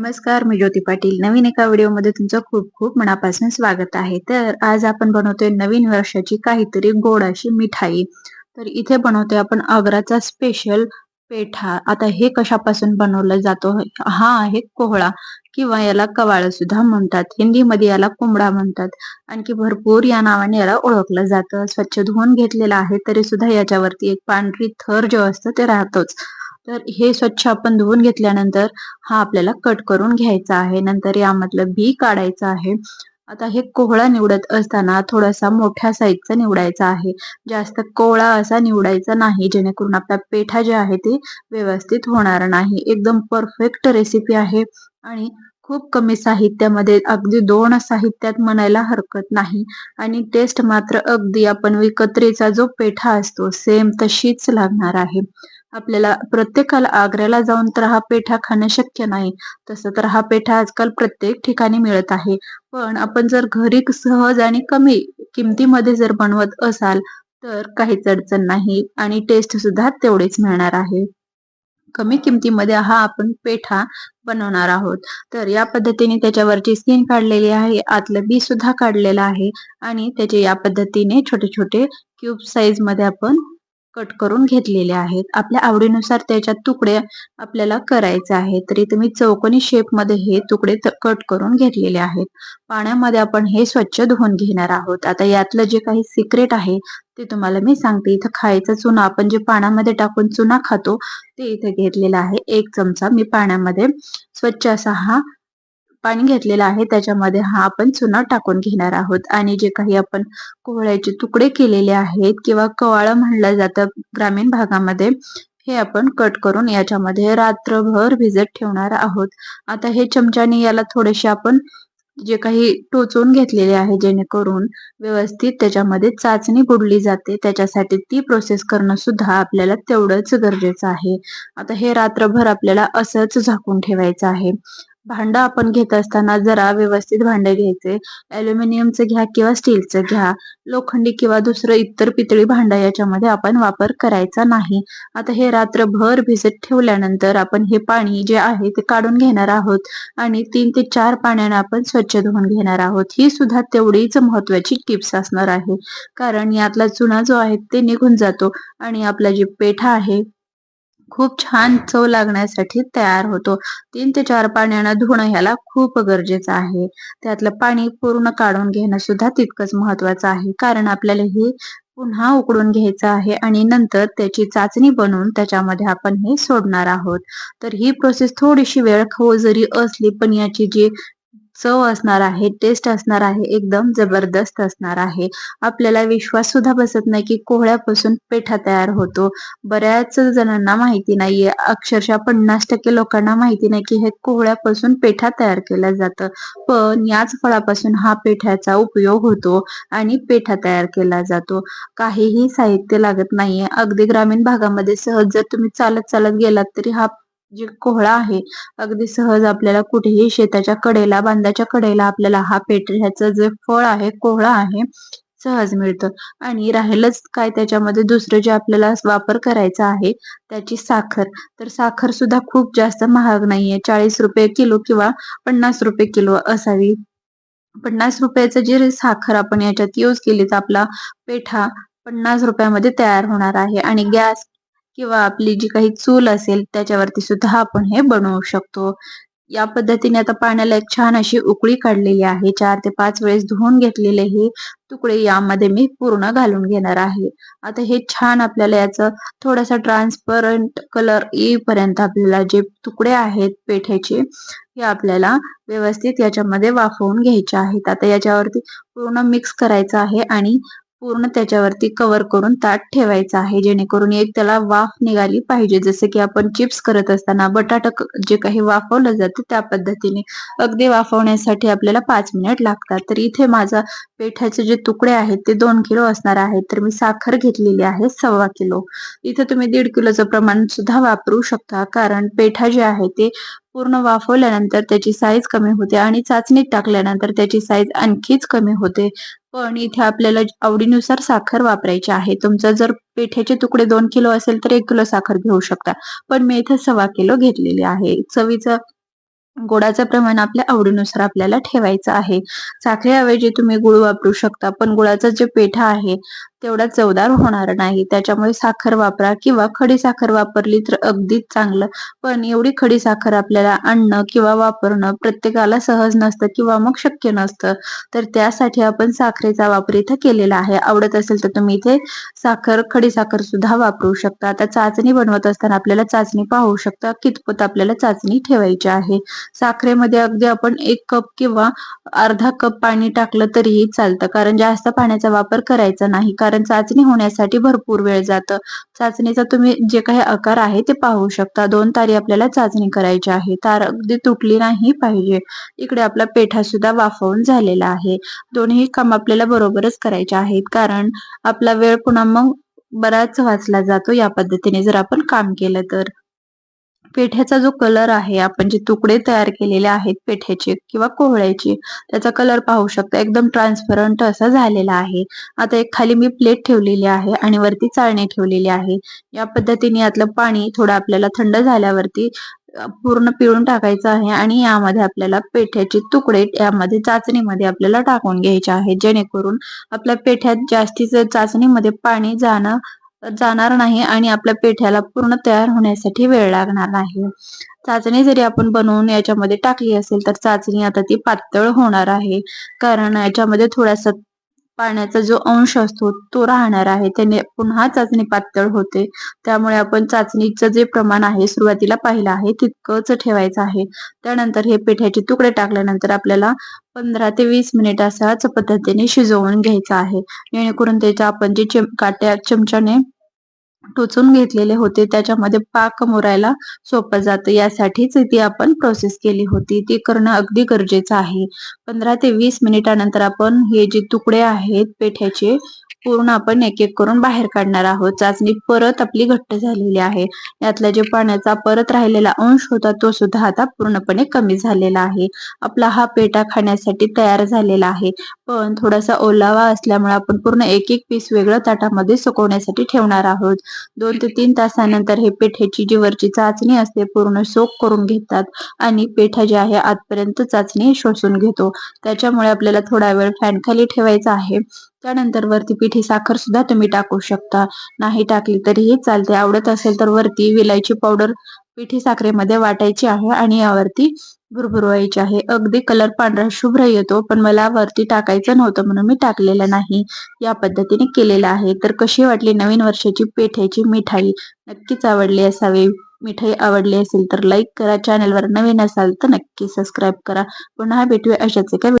नमस्कार मी ज्योती पाटील. नवीन एका व्हिडिओमध्ये तुमचं खूप खूप मनापासून स्वागत आहे. तर आज आपण बनवतोय नवीन वर्षाची काहीतरी गोड अशी मिठाई. तर इथे बनवतोय आपण आग्राचा स्पेशल पेठा. आता हे कशापासून बनवलं जातो? हा आहे कोहळा किंवा याला कवाळ सुद्धा म्हणतात. हिंदीमध्ये याला कोंबडा म्हणतात. आणखी भरपूर या नावाने याला ओळखलं जातं. स्वच्छ धुवून घेतलेलं आहे तरी सुद्धा याच्यावरती एक पांढरी थर जो असतं ते राहतोच. तर हे स्वच्छ आपण धुवून घेतल्यानंतर हा आपल्याला कट करून घ्यायचा आहे. नंतर यामधलं बी काढायचं आहे. आता हे कोहळा निवडत असताना थोडासा मोठ्या साईजचा निवडायचा आहे. जास्त कोवळा असा निवडायचा नाही. जेणेकरून आपला पेठा जे आहे ते व्यवस्थित होणार नाही. एकदम परफेक्ट रेसिपी आहे. आणि खूप कमी साहित्यामध्ये अगदी दोन साहित्यात म्हणायला हरकत नाही. आणि टेस्ट मात्र अगदी आपण विकत्रीचा जो पेठा असतो सेम तशीच लागणार आहे. आपल्याला प्रत्येकाला आग्र्याला जाऊन तर हा पेठा खाणं शक्य नाही. तसं तर हा पेठा आजकाल प्रत्येक ठिकाणी मिळत आहे. पण आपण जर घरी सहज आणि कमी किमतीमध्ये जर बनवत असाल तर काहीच अडचण नाही आणि टेस्ट सुद्धा तेवढीच मिळणार आहे. कमी किमतीमध्ये हा आपण पेठा बनवणार आहोत. तर या पद्धतीने त्याच्यावरची स्किन काढलेली आहे आतलं बी सुद्धा काढलेलं आहे आणि त्याचे या पद्धतीने छोटे छोटे क्यूब साईजमध्ये आपण कट करून घेतलेले आहेत. आपल्या आवडीनुसार त्याच्यात तुकडे आपल्याला करायचे आहेत. तरी तुम्ही चौकोनी शेपमध्ये हे तुकडे कट करून घेतलेले आहेत. पाण्यामध्ये आपण हे स्वच्छ धुवून घेणार आहोत. आता यातलं जे काही सिक्रेट आहे ते तुम्हाला मी सांगते. इथं खायचं चुना आपण जे पाण्यामध्ये टाकून चुना खातो ते इथे घेतलेला आहे. एक चमचा मी पाण्यामध्ये स्वच्छ असा हा पाणी घेतलेलं आहे. त्याच्यामध्ये हा आपण चुना टाकून घेणार आहोत. आणि जे काही आपण कोहळ्याचे तुकडे केलेले आहेत किंवा कवाळं म्हणलं जातं ग्रामीण भागामध्ये हे आपण कट करून याच्यामध्ये रात्रभर भिजत ठेवणार आहोत. आता हे चमच्याने याला थोडेसे आपण जे काही टोचून घेतलेले आहे जेणेकरून व्यवस्थित त्याच्यामध्ये चाचणी बुडली जाते. त्याच्यासाठी ती प्रोसेस करणं सुद्धा आपल्याला तेवढंच गरजेचं आहे. आता हे रात्रभर आपल्याला असंच झाकून ठेवायचं आहे. भांड आपण घेत असताना जरा व्यवस्थित भांडे घ्यायचे. अल्युमिनियमचं घ्या किंवा स्टीलचं घ्या. लोखंडी किंवा दुसरं इतर पितळी भांड याच्यामध्ये आपण वापर करायचा नाही. आता हे रात्रभर भिजत ठेवल्यानंतर आपण हे पाणी जे आहे ते काढून घेणार आहोत आणि तीन ते चार पाण्याने आपण स्वच्छ धुवून घेणार आहोत. ही सुद्धा तेवढीच महत्वाची टिप्स असणार आहे. कारण यातला चुना जो आहे ते निघून जातो आणि आपला जे पेठा आहे खूप छान चव लागण्यासाठी तयार होतो. तीन ते चार पाण्यानं धुणं ह्याला खूप गरजेचं आहे. त्यातलं पाणी पूर्ण काढून घेणं सुद्धा तितकंच महत्वाचं आहे. कारण आपल्याला हे पुन्हा उकडून घ्यायचं आहे आणि नंतर त्याची चाचणी बनवून त्याच्यामध्ये आपण हे सोडणार आहोत. तर ही प्रोसेस थोडीशी वेळ खाऊ जरी असली पण याची जी चव असणार आहे टेस्ट असणार आहे एकदम जबरदस्त असणार आहे. आपल्याला विश्वास सुद्धा बसत नाही की कोहळ्यापासून पेठा तयार होतो. बऱ्याच जणांना माहिती नाहीये अक्षरशः पन्नास टक्के लोकांना माहिती नाही की हे कोहळ्यापासून पेठा तयार केला जातं. पण याच फळापासून हा पेठ्याचा उपयोग होतो आणि पेठा तयार केला जातो. काहीही साहित्य लागत नाहीये. अगदी ग्रामीण भागामध्ये सहज जर तुम्ही चालत चालत गेलात तरी हा जे कोहळा आहे अगदी सहज आपल्याला कुठेही शेताच्या कडेला बांधाच्या कडेला आपल्याला हा पेठऱ्याचं जे फळ आहे कोहळा आहे सहज मिळतं. आणि राहिलंच काय त्याच्यामध्ये दुसरं जे आपल्याला वापर करायचा आहे त्याची साखर. तर साखर सुद्धा खूप जास्त महाग नाहीये. चाळीस रुपये किलो किंवा पन्नास रुपये किलो असावी. पन्नास रुपयाचं जे साखर आपण याच्यात यूज केली तर आपला पेठा पन्नास रुपयामध्ये तयार होणार आहे. आणि गॅस किंवा आपली जी काही चूल असेल त्याच्यावरती सुद्धा आपण हे बनवू शकतो. या पद्धतीने आता पाण्याला एक छान अशी उकळी काढलेली आहे. चार ते पाच वेळेस धुवून घेतलेले हे तुकडे यामध्ये मी पूर्ण घालून घेणार आहे. आता हे छान आपल्याला याचं थोडासा ट्रान्सपरंट कलर येईपर्यंत आपल्याला जे तुकडे आहेत पेठ्याचे हे आपल्याला व्यवस्थित याच्यामध्ये वाफवून घ्यायचे आहेत. आता याच्यावरती पूर्ण मिक्स करायचं आहे आणि पूर्ण त्याच्यावरती कव्हर करून ताट ठेवायचं आहे जेणेकरून एक त्याला वाफ निघाली पाहिजे. जसे की आपण चिप्स करत असताना बटाटा जे काही वाफवलं जातं त्या पद्धतीने. अगदी वाफवण्यासाठी आपल्याला पाच मिनिट लागतात. तर इथे माझा पेठ्याचे जे तुकडे आहेत ते दोन किलो असणार आहेत. तर मी साखर घेतलेली आहे सव्वा किलो. इथे तुम्ही दीड किलोचं प्रमाण सुद्धा वापरू शकता कारण पेठा जे आहे ते पूर्ण वाफवल्यानंतर त्याची साईज कमी होते आणि चाचणीत टाकल्यानंतर त्याची साईज आणखीच कमी होते. पण इथे आपल्याला आवडीनुसार साखर वापरायची आहे. तुमचं जर पेठ्याचे तुकडे दोन किलो असेल तर एक किलो साखर घेऊ शकता. पण मी इथे सव्वा किलो घेतलेली आहे. चवीचं गोडाचं प्रमाण आपल्या आवडीनुसार आपल्याला ठेवायचं आहे. साखरेऐवजी तुम्ही गुळ वापरू शकता. पण गुळाचा जे पेठा आहे तेवढा चवदार होणार नाही. त्याच्यामुळे साखर वापरा किंवा खडी साखर वापरली तर अगदीच चांगलं. पण एवढी खडी साखर आपल्याला आणणं किंवा वापरणं प्रत्येकाला सहज नसतं किंवा मग शक्य नसतं. तर त्यासाठी आपण साखरेचा वापर इथं केलेला आहे. आवडत असेल तर तुम्ही इथे साखर खडी साखर सुद्धा वापरू शकता. आता चाचणी बनवत असताना आपल्याला चाचणी पाहू शकता. कितपत आपल्याला चाचणी ठेवायची आहे. साखरेमध्ये अगदी आपण एक कप किंवा अर्धा कप पाणी टाकलं तरीही चालतं. कारण जास्त पाण्याचा वापर करायचा नाही. कारण कारण चाचणी होण्यासाठी भरपूर वेळ जातं. चाचणीचा तुम्ही जे काही आकार आहे ते पाहू शकता. दोन तारी आपल्याला चाचणी करायची आहे तार अगदी तुटली नाही पाहिजे. इकडे आपला पेठा सुद्धा वाफवून झालेला आहे. दोन्ही काम आपल्याला बरोबरच करायचे आहेत. कारण आपला वेळ पुन्हा मग बराच वाचला जातो या पद्धतीने जर आपण काम केलं तर. पेठ्याचा जो कलर आहे आपण जे तुकडे तयार केलेले आहेत पेठ्याचे किंवा कोहळ्याचे त्याचा कलर पाहू शकता. एकदम ट्रान्सपरंट असा झालेला आहे. आता एक खाली मी प्लेट ठेवलेली आहे आणि वरती चाळणी ठेवलेली आहे. या पद्धतीने यातलं पाणी थोडं आपल्याला थंड झाल्यावरती पूर्ण पिळून टाकायचं आहे आणि यामध्ये आपल्याला पेठ्याचे तुकडे यामध्ये चाचणीमध्ये आपल्याला टाकून घ्यायचे आहे. जेणेकरून आपल्या पेठ्यात जास्तीच चाचणीमध्ये पाणी जाणं जाणार नाही आणि आपल्या पेठ्याला पूर्ण तयार होण्यासाठी वेळ लागणार नाही. चाचणी जरी आपण बनवून याच्यामध्ये टाकली असेल तर चाचणी आता ती पातळ होणार आहे. कारण याच्यामध्ये थोडासा पाण्याचा जो अंश असतो तो राहणार आहे. त्याने पुन्हा चाचणी पातळ होते. त्यामुळे आपण चाचणीचं जे प्रमाण आहे सुरुवातीला पाहिलं आहे तितकंच ठेवायचं आहे. त्यानंतर हे पिठ्याचे तुकडे टाकल्यानंतर आपल्याला पंधरा ते वीस मिनिट असाच पद्धतीने शिजवून घ्यायचं आहे. जेणेकरून त्याच्या आपण जे चिम काट्या चमच्याने टोचून घेतलेले होते. त्याच्यामध्ये पाक मोरायला सोपं जातं. यासाठीच ती आपण प्रोसेस केली होती. ती करणं अगदी गरजेचं आहे. पंधरा ते वीस मिनिटानंतर आपण हे जे तुकडे आहेत पेठ्याचे पूर्ण आपण एक एक करून बाहेर काढणार आहोत. चाचणी परत आपली घट्ट झालेली आहे. यातला जे पाण्याचा परत राहिलेला अंश होता तो सुद्धा आता पूर्णपणे कमी झालेला आहे. आपला हा पेटा खाण्यासाठी तयार झालेला आहे. पण थोडासा ओलावा असल्यामुळे आपण पूर्ण एक एक पीस वेगळं ताटामध्ये सुकवण्यासाठी ठेवणार आहोत. दोन ते तीन तासानंतर हे पेठेची जी वरची चाचणी असते पूर्ण सोक करून घेतात आणि पेठा जे आहे आतपर्यंत चाचणी शोषून घेतो. त्याच्यामुळे आपल्याला थोडा वेळ फॅन खाली ठेवायचा आहे. त्यानंतर वरती पिठी साखर सुद्धा तुम्ही टाकू शकता. नाही टाकली तरीही चालते. आवडत असेल तर वरती विलायची पावडर पिठी साखरेमध्ये वाटायची आहे आणि यावरती भुरभुरवायची आहे. अगदी कलर पांढरा शुभ्र येतो पण मला वरती टाकायचं नव्हतं म्हणून मी टाकलेलं नाही. या पद्धतीने केलेलं आहे. तर कशी वाटली नवीन वर्षाची पेठ्याची मिठाई? नक्कीच आवडली असावी. मिठाई आवडली असेल तर लाईक करा. चॅनलवर नवीन असाल तर नक्की सबस्क्राईब करा. पुन्हा भेटूया अशाच एका